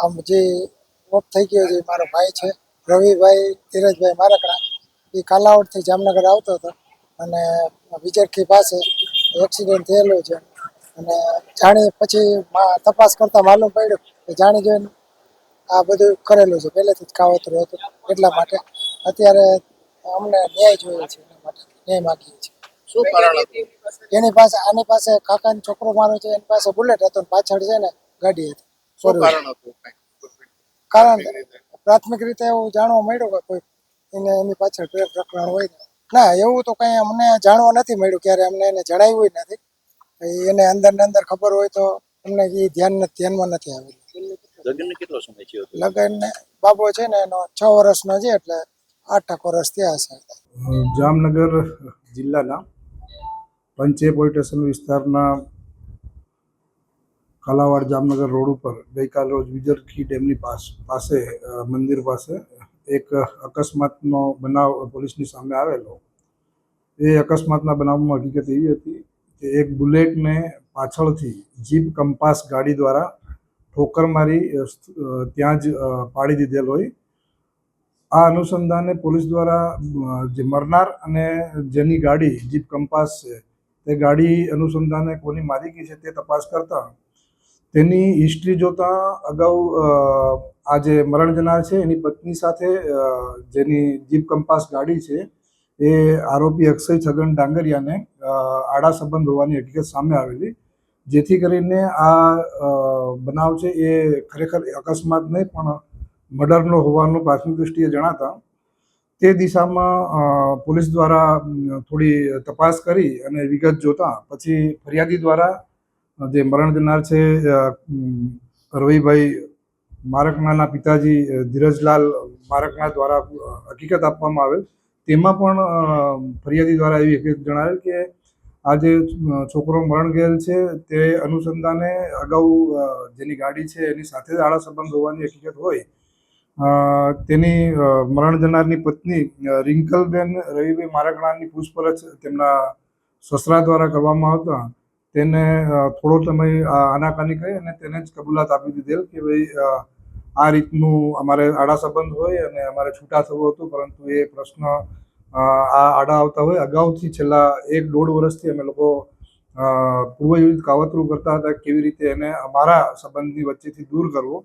આમ જે ઓફ થઈ ગયો છે મારો ભાઈ છે રવિભાઈ ધીરજભાઈ મારકડા એ કાલાવડથી જામનગર આવતો હતો અને વિજરખી પાસે એક્સિડન્ટ થયેલો છે. અને જાણી પછી તપાસ કરતા માલુમ પડ્યું કે જાણી જોઈને આ બધું કરેલું છે. પહેલેથી જ કાવતરું હતું એટલા માટે. અત્યારે અમને ન્યાય જોઈએ છે એના માટે ન્યાય માગીએ છીએ. શું કારણ એની પાસે આની પાસે કાકાનો છોકરો મારો છે એની પાસે બુલેટ હતો પાછળ છે ને ગાડી હતી. શું કારણ હતું? કારણ પ્રાથમિક રીતે. એવું જાણવા મળ્યું કે કોઈ એને એની પાછળ પ્રેર પ્રકરણ હોય ના. એવું તો કંઈ અમને જાણવા નથી મળ્યું. ક્યારે અમને એને જણાવ્યું નથી. એને અંદર ને અંદર ખબર હોય તો અમને એ ધ્યાન ધ્યાનમાં નથી આવેલું કેટલો સમય થયો લગ્ન ને બાબો છે ને એનો છ વર્ષનો છે એટલે આઠ વર્ષ થયા હશે. જામનગર જિલ્લાના પંચે પોલીસ સ્ટેશન વિસ્તારના કાલાવાડ જામનગર રોડ ઉપર ગઈકાલ રોજ વિજરખી ડેમની પાસ, પાસે મંદિર પાસે એક અકસ્માતનો બનાવ પોલીસની સામે આવેલો. એ અકસ્માતના બનાવમાં હકીકત એવી હતી કે એક બુલેટને પાછળથી જીપ કંપાસ ગાડી દ્વારા ઠોકર મારી ત્યાં જ પાડી દીધેલ હોય. આ અનુસંધાને પોલીસ દ્વારા જે મરનાર અને જેની ગાડી જીપ કંપાસ છે તે ગાડી અનુસંધાને કોની માલિકી છે તે તપાસ કરતા તેની હિસ્ટ્રી જોતા અગાઉ આ જે મરણ જનાર છે. એની પત્ની સાથે જેની જીપ કંપાસ ગાડી છે, એ આરોપી અક્ષય છગન ડાંગરિયાને આડા સંબંધ હોવાની હકીકત સામે આવેલી. જેથી કરીને આ બનાવ છે એ ખરેખર અકસ્માત નહીં, પણ મર્ડરનો હોવાનું પ્રાથમિક દૃષ્ટિએ જણાતા. તે દિશામાં પોલીસ દ્વારા થોડી તપાસ કરી અને વિગત જોતા. પછી ફરિયાદી દ્વારા જે મરણ જનાર છે રવિભાઈ મારકનાના પિતાજી ધીરજલાલ મારકના દ્વારા હકીકત આપવામાં આવેલ. તેમાં પણ ફરિયાદી દ્વારા એવી હકીકત જણાવેલ કે આ જે છોકરો મરણ ગયેલ છે, તે અનુસંધાને અગાઉ જેની ગાડી છે, એની સાથે જ આડા સંબંધ હોવાની હકીકત હોય. તેની મરણ જનારની પત્ની રિંકલબેન રવિભાઈ મારકણાની પૂછપરછ તેમના સસરા દ્વારા કરવામાં આવતા. તેને થોડો સમય આનાકાની કરી અને તેને જ કબૂલાત આપી દીધેલ કે ભાઈ આ રીતનું અમારે આડા સંબંધ હોય અને અમારે છૂટા થવું હતું, પરંતુ એ પ્રશ્ન આ આડા આવતા હોય. અગાઉથી છેલ્લા એક દોઢ વર્ષથી અમે લોકો પૂર્વયુદ્ધ કાવતરું કરતા હતા કેવી રીતે એને અમારા સંબંધની વચ્ચેથી દૂર કરવો.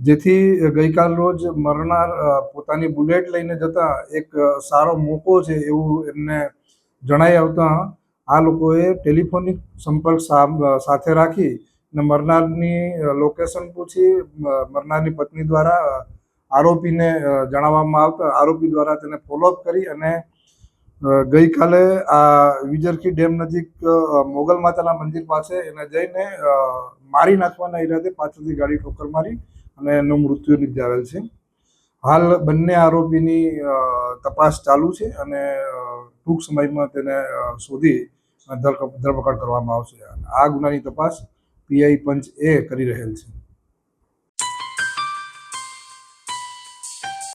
જેથી ગઈકાલ રોજ મરનાર પોતાની બુલેટ લઈને જતા એક સારો મોકો છે એવું એમને જણાઈ આવતા આ લોકોએ ટેલિફોનિક સંપર્ક સાથે રાખી અને મરનારની લોકેશન પૂછી મરનારની પત્ની દ્વારા આરોપીને જણાવવામાં આવતા, આરોપી દ્વારા તેને ફોલોઅપ કરી અને ગઈકાલે આ વિજરખી ડેમ નજીક મોગલ માતાના મંદિર પાસે એને જઈને મારી નાખવાના ઈરાદે પાછળથી ગાડી ઠોકર મારી અને એનું મૃત્યુ નિપજાવેલ છે. હાલ બંને આરોપીની તપાસ ચાલુ છે અને ટૂંક સમયમાં તેને શોધી ધરપકડ કરવામાં આવશે. આ ગુનાની તપાસ પીઆઈ પંચ એ કરી રહેલ છે.